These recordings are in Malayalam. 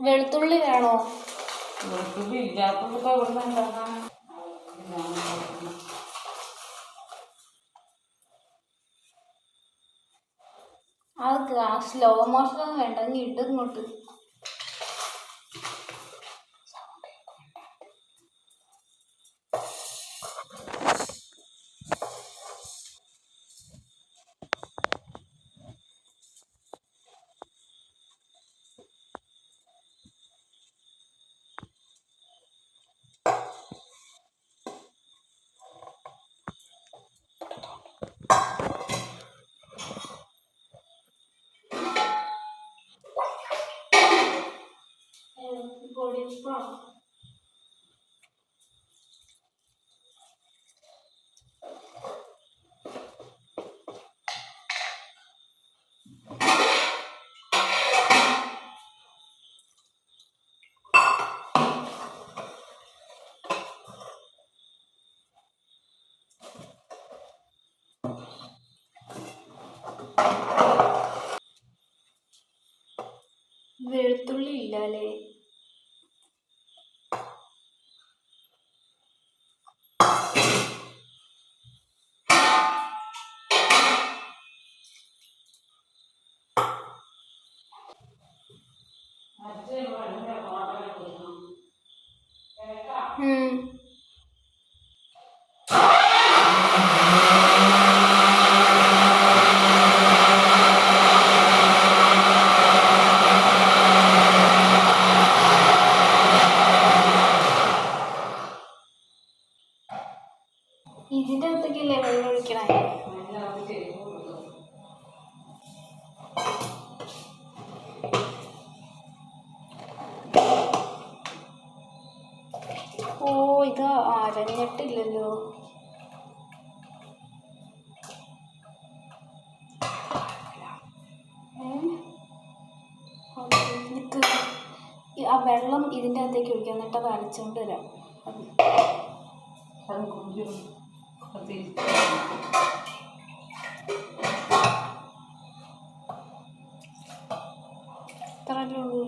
വെളുത്തുള്ളി വേണോ? വെളുത്തുള്ളി ഇല്ലാത്തതൊക്കെ ഇവിടെ നിന്ന് സ്ലോ മോഷനൊന്നും വേണ്ട. നീ ഇങ്ങോട്ട്. പൊടിപ്പാ വെളുത്തുള്ളി ഇല്ല വെള്ളം ഇതിന്റെ അകത്തേക്ക് ഒഴിക്കാം എന്നിട്ട് അത് അരച്ചുകൊണ്ട് വരാം. ഉള്ളൂ.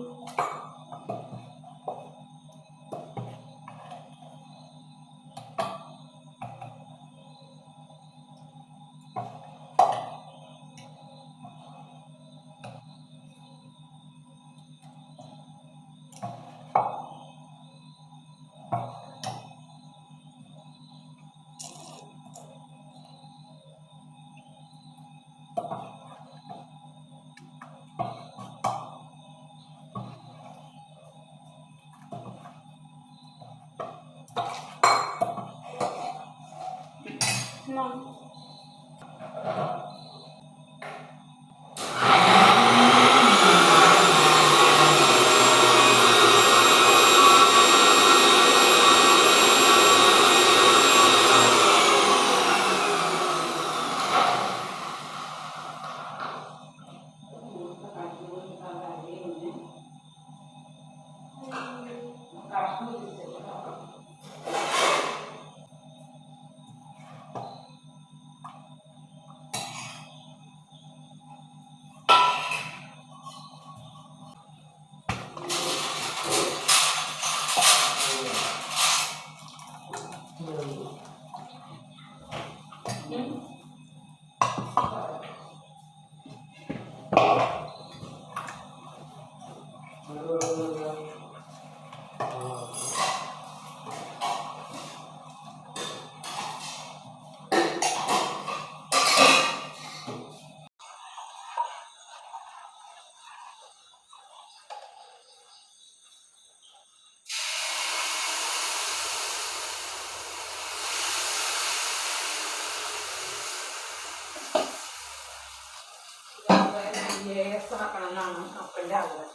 ആക്കണം എന്നാണ് അപ്പന്റെ ആഗ്രഹം.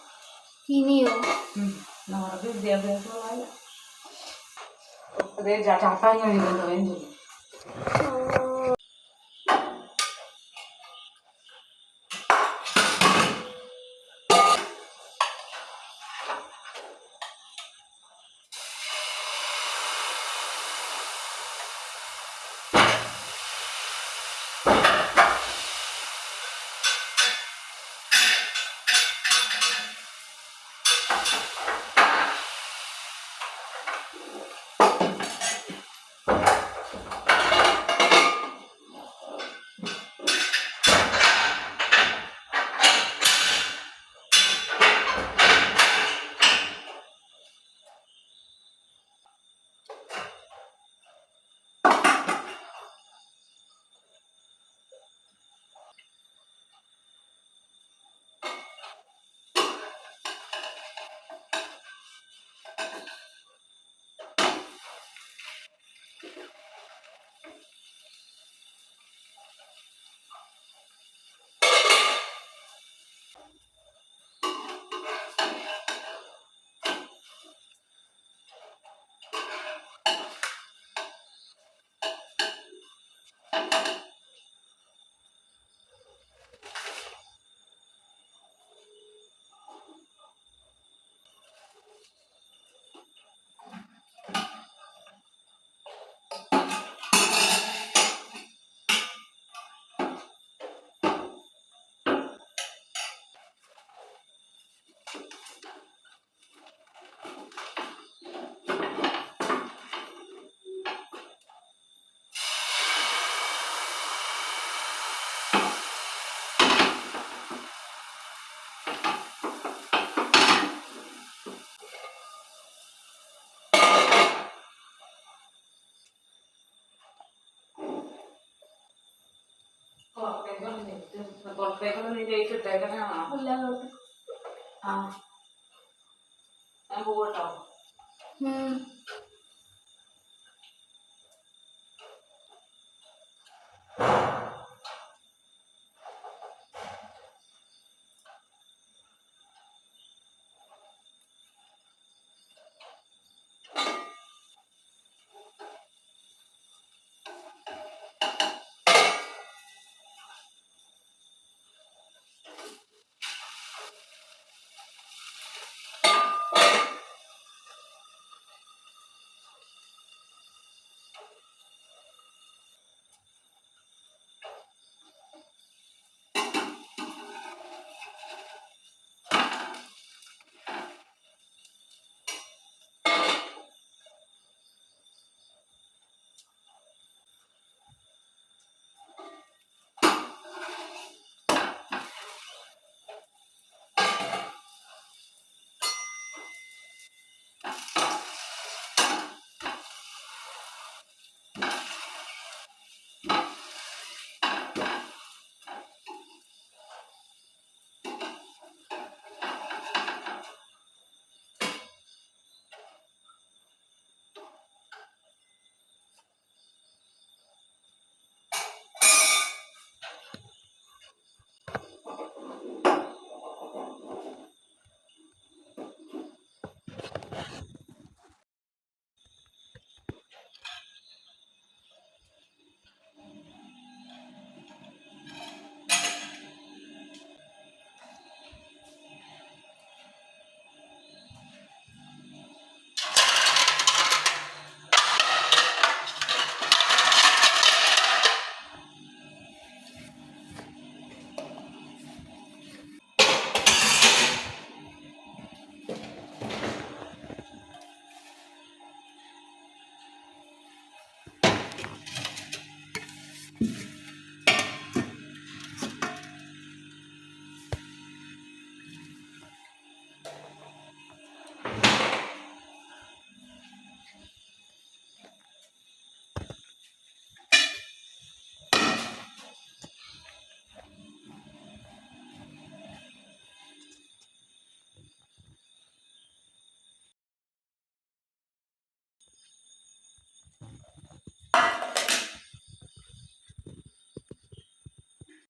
ഇനിയോ? നമ്മുടെ വിദ്യാഭ്യാസമായ ചാട്ടാൻ കഴിയുന്നുണ്ടോ എന്ന്